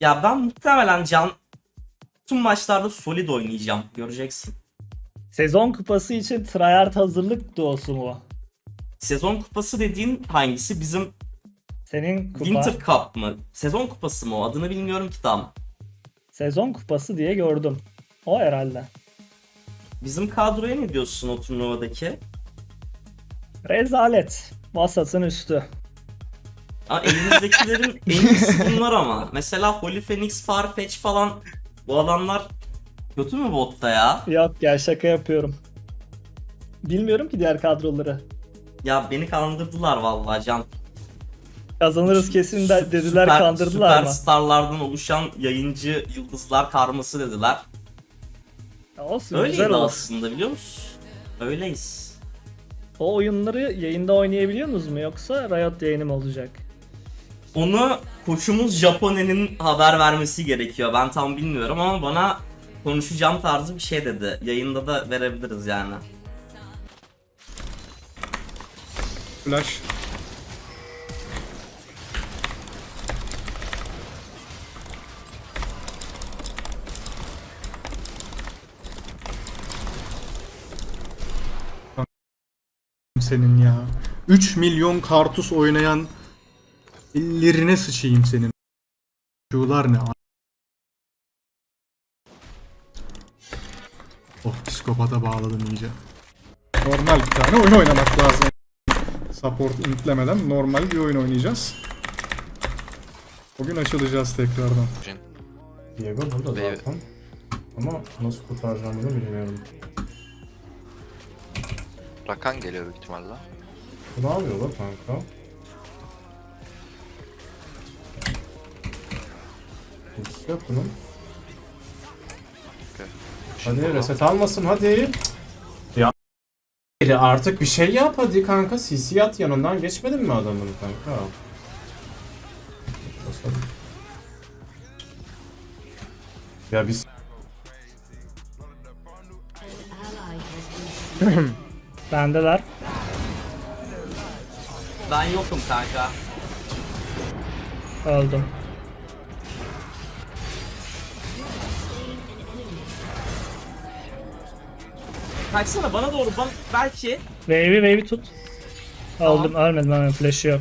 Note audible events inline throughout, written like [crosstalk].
Ya ben muhtemelen can tüm maçlarda solid oynayacağım. Göreceksin. Sezon kupası için tryhard hazırlık duosu mu? Sezon kupası dediğin hangisi? Bizim Senin kupa Winter Cup mı? Sezon kupası mı o? Adını bilmiyorum ki tam. sezon kupası diye gördüm. O herhalde. Bizim kadroya ne diyorsun o turnuvadaki? Rezalet. Vasat'ın üstü. Aa, elimizdekilerin [laughs] en iyisi bunlar ama. Mesela Holy Phoenix, Farfetch falan bu adamlar kötü mü botta ya? Yok ya şaka yapıyorum. Bilmiyorum ki diğer kadroları. Ya beni kandırdılar vallahi can. Kazanırız kesin de dediler süper- kandırdılar mı? Süperstarlardan oluşan yayıncı yıldızlar karması dediler. Olsun Öyleydi güzel aslında biliyor musun? Öyleyiz. O oyunları yayında oynayabiliyor musunuz mu yoksa Riot yayını mı olacak? Onu koçumuz Japone'nin haber vermesi gerekiyor. Ben tam bilmiyorum ama bana konuşacağım tarzı bir şey dedi. Yayında da verebiliriz yani. Flash. Senin ya. 3 milyon kartus oynayan ellerine sıçayım senin. Şular ne? Oh psikopata bağladım iyice. Normal bir tane oyun oynamak lazım. Support intlemeden normal bir oyun oynayacağız. Bugün açılacağız tekrardan. Diego burada Ve- zaten. Ama nasıl kurtaracağımızı bilmiyorum. Rakan geliyor büyük ihtimalle. Bu ne yapıyor lan kanka? Ultisi yok bunun. Okey. Hadi reset almasın hadi. Ya artık bir şey yap hadi kanka. CC at yanından geçmedin mi adamın kanka? Ya biz [laughs] Bendeler. Ben yokum kanka. Öldüm. Kaçsana bana doğru. Ben belki Wave'i wave'i tut. Öldüm ölmedim hemen flash'ı yok.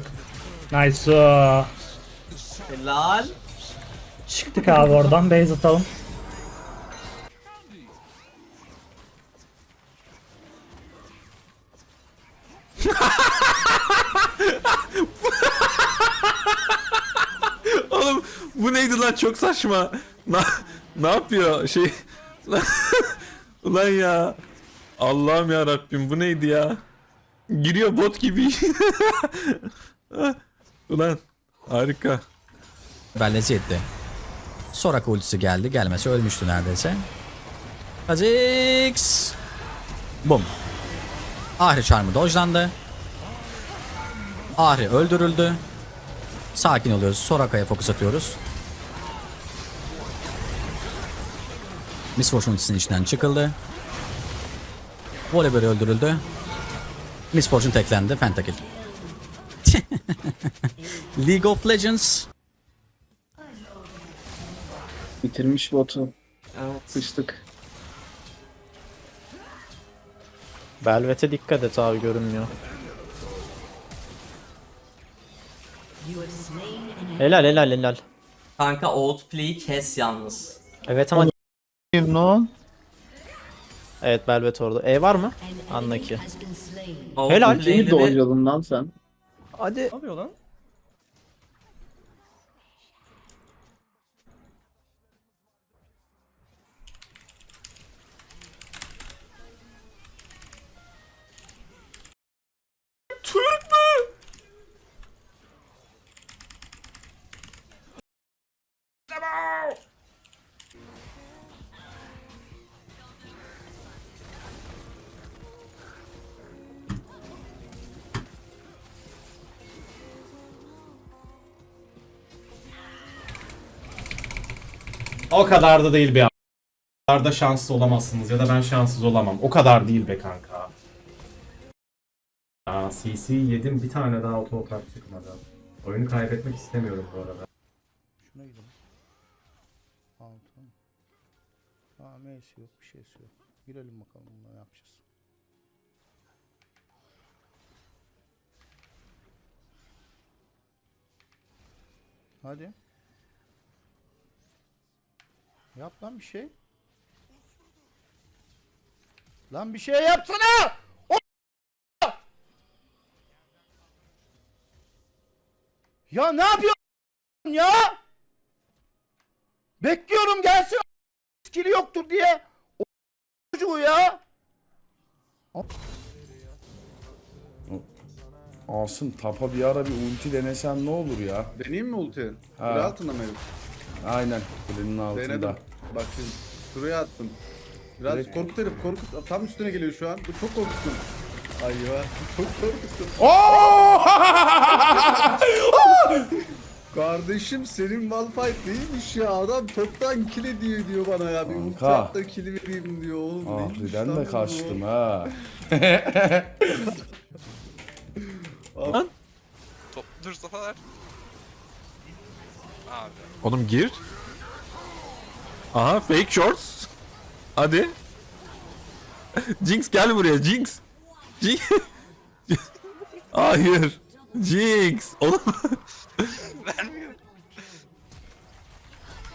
Nice. o. helal. Çıktık abi oradan base atalım. [laughs] Oğlum bu neydi lan çok saçma. Na, ne yapıyor şey? [laughs] Ulan ya. Allah'ım ya Rabbim bu neydi ya? Giriyor bot gibi. [laughs] Ulan harika. Bellezi etti. Sorak ultisi geldi. Gelmesi ölmüştü neredeyse. Kha'Zix. Bum. Ahri çarmı dojlandı. Ahri öldürüldü. Sakin oluyoruz. Soraka'ya fokus atıyoruz. Miss Fortune içinden çıkıldı. Volibear öldürüldü. Miss Fortune teklendi. Pentakill. [laughs] League of Legends. Bitirmiş botu. Evet. Sıçtık. Velvet'e dikkat et abi görünmüyor. Helal helal helal. Kanka outplay'i kes yalnız. Evet ama Evet Velvet orada. E var mı? Anla ki. Helal. Kimi doğruyordun lan sen? Hadi. Ne yapıyor lan? O kadar da değil be. O kadar da şanssız olamazsınız ya da ben şanssız olamam. O kadar değil be kanka. Aa, CC yedim bir tane daha auto atak çıkmadı. Oyunu kaybetmek istemiyorum bu arada. Altı. Tamam neyse yok bir şeysi yok. Girelim bakalım ne yapacağız. Hadi. Yap lan bir şey. Lan bir şey yapsana! O- Ya ne yapıyorsun ya? Bekliyorum gelsin skili yoktur diye. O çocuğu ya. Asım tapa bir ara bir ulti denesen ne olur ya? Deneyeyim mi ulti? Ha. Kule altında mı? Aynen kulenin altında. Denedim. Bak şimdi şuraya attım. Biraz Direkt- korkut herif korkut. Tam üstüne geliyor şu an. Bu çok korkuttun. Ay ya. [laughs] Çok korkuttun. [laughs] Kardeşim senin Malphite değilmiş ya. Adam toptan kill ediyor diyor bana ya. Bir da kill'i vereyim diyor. Oğlum Ahriden lan de kaçtım ha. [laughs] Top, dur Zafer. Oğlum gir. Aha fake shorts. Hadi. Jinx gel buraya Jinx. Jinx. [laughs] Hayır. Jinx. Oğlum.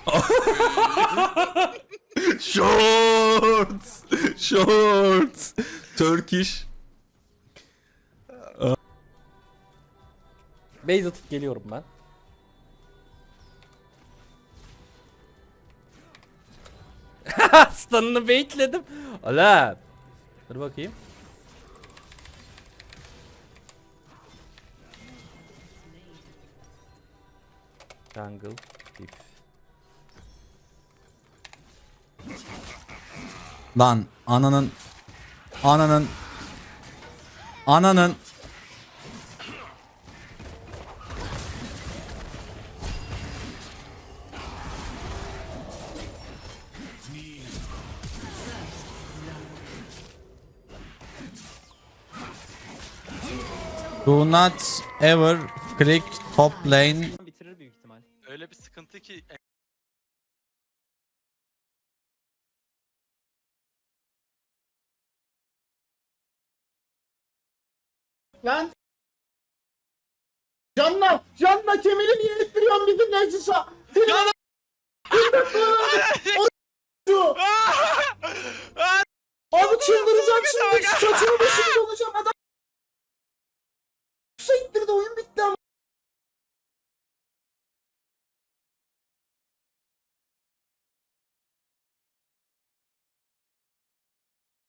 [laughs] Shorts. Shorts. Turkish. Base atıp geliyorum ben. [laughs] Stun'ını baitledim. Ala. Dur bakayım. Jungle. If. Lan ananın ananın ananın Do not ever click top lane Bitirir büyük ihtimal. Öyle bir sıkıntı ki Lan. Canla, canla kemeri niye ettiriyorsun bizim Nexus'a? Senin Abi çıldıracağım şimdi. Saçımı başımı.